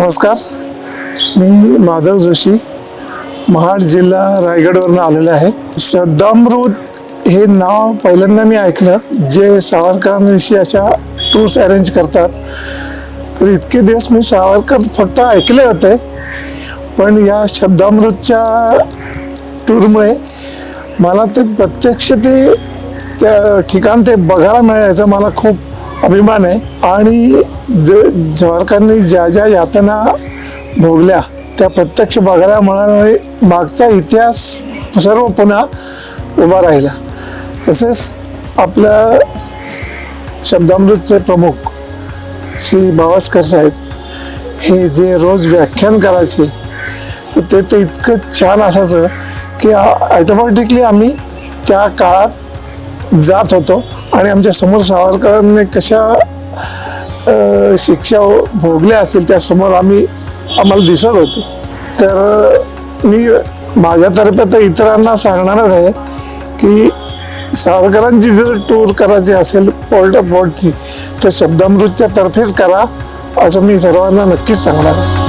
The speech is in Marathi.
नमस्कार. मी माधव जोशी महाड जिल्हा रायगडवरून आलेलो आहे. शब्दामृत हे नाव पहिल्यांदा मी ऐकलं. जे सावरकरांविषयी अशा टूर्स अरेंज करतात तर इतके दिवस मी सावरकर फक्त ऐकले होते. पण या शब्दामृतच्या टूरमुळे मला ते प्रत्यक्ष ते त्या ठिकाण ते बघायला मिळायचं. मला खूप अभिमान आहे. आणि जे सावरकरांनी ज्या ज्या यातना भोगल्या त्या प्रत्यक्ष बघायला मिळाल्यामुळे मागचा इतिहास सर्व पुन्हा उभा राहिला. तसेच आपल्या शब्दामृतचे प्रमुख श्री बावस्कर साहेब हे जे रोज व्याख्यान करायचे तर ते तर इतकं छान असायचं की ॲटोमॅटिकली आम्ही त्या काळात जात होतो. आणि आमच्यासमोर सावरकरांनी कशा शिक्षा भोगल्या असतील त्या समोर आम्ही आम्हाला दिसत होते. तर मी माझ्यातर्फे तर इतरांना सांगणारच आहे की सावरकरांची जर टूर करायची असेल पोर्ट पोर्टची तर शब्दामृतच्या तर्फेच करा असं मी सर्वांना नक्कीच सांगणार आहे.